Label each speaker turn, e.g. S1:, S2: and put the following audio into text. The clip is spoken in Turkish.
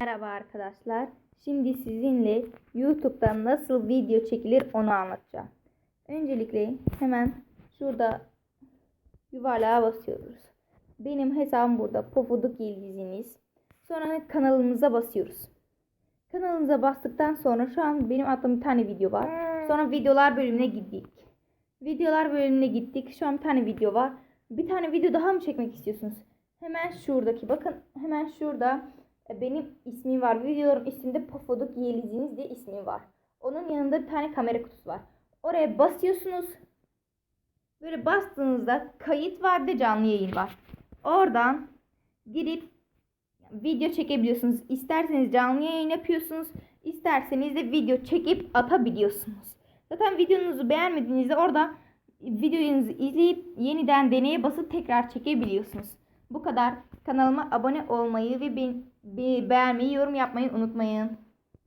S1: Merhaba arkadaşlar. Şimdi sizinle YouTube'da nasıl video çekilir onu anlatacağım. Öncelikle hemen şurada yuvarlığa basıyoruz. Benim hesabım burada. Pofuduk Yıldızınız. Sonra kanalımıza basıyoruz. Kanalımıza bastıktan sonra şu an benim attığım bir tane video var. Sonra videolar bölümüne gittik. Videolar bölümüne gittik. Şu an bir tane video var. Bir tane video daha mı çekmek istiyorsunuz? Hemen şuradaki bakın hemen şurada benim ismim var. Videoların üstünde Pofuduk Yeliziniz diye ismi var. Onun yanında bir tane kamera kutusu var. Oraya basıyorsunuz. Böyle bastığınızda kayıt var ve canlı yayın var. Oradan girip video çekebiliyorsunuz. İsterseniz canlı yayın yapıyorsunuz. İsterseniz de video çekip atabiliyorsunuz. Zaten videonuzu beğenmediğinizde orada videonuzu izleyip yeniden deneye basıp tekrar çekebiliyorsunuz. Bu kadar. Kanalıma abone olmayı ve be- be- beğenmeyi, yorum yapmayı unutmayın.